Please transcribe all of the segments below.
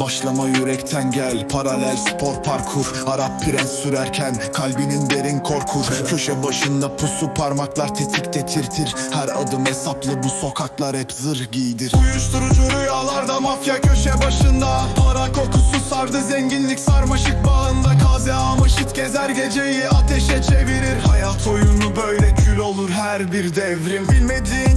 Başlama yürekten gel Paralel spor parkur. Arap prens sürerken Kalbinin derin korkur. Köşe başında pusu parmaklar tetikte tirtir Her adım hesaplı bu sokaklar hep zırh giydir Uyuşturucu rüyalarda mafya köşe başında. Para kokusu sardı zenginlik sarmaşık bağında. Kaze amaşit gezer geceyi ateşe çevirir. Hayat oyunu böyle kül olur her bir devrim. Bilmediğin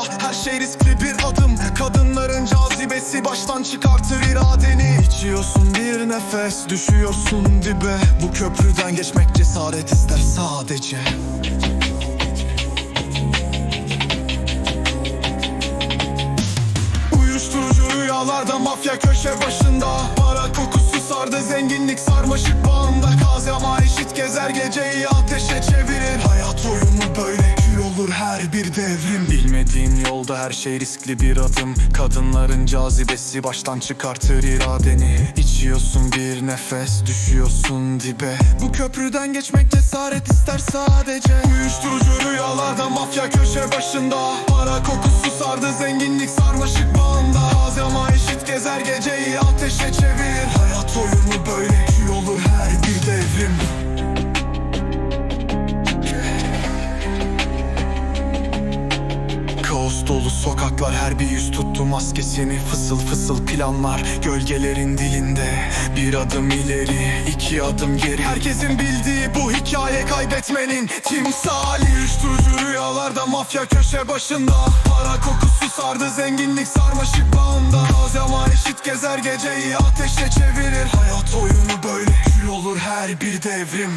yolda her şey riskli bir adım. Kadınların cazibesi baştan çıkartır iradeni. İçiyorsun bir nefes düşüyorsun dibe. Bu köprüden geçmek cesaret ister sadece. Uyuşturucu rüyalarda mafya köşe başında. Para kokusu sardı zenginlik sarmaşık bağında. Kaze ama eşit gezer geceyi ateşe çevirir. Hayat oyunu böyle olur her bir devrim. Bilmediğin yolda her şey riskli bir adım. Kadınların cazibesi baştan çıkartır iradeni. İçiyorsun bir nefes düşüyorsun dibe. Bu köprüden geçmek cesaret ister sadece. Uyuşturucu rüyalarda mafya köşe başında. Para kokusu sardı zenginlik sarmaşık bağında. Taze ama eşit gezer geceyi ateşe çevir. Hayat oyunu böyle dolu sokaklar her bir yüz tuttu maskesini Fısıl fısıl planlar. Gölgelerin dilinde Bir adım ileri iki adım geri. Herkesin bildiği bu hikaye kaybetmenin timsali. Uyuşturucu rüyalarda mafya köşe başında. Para kokusu sardı zenginlik sarmaşık bağında. Ama eşit gezer geceyi ateşe çevirir. Hayat oyunu böyle kül olur her bir devrim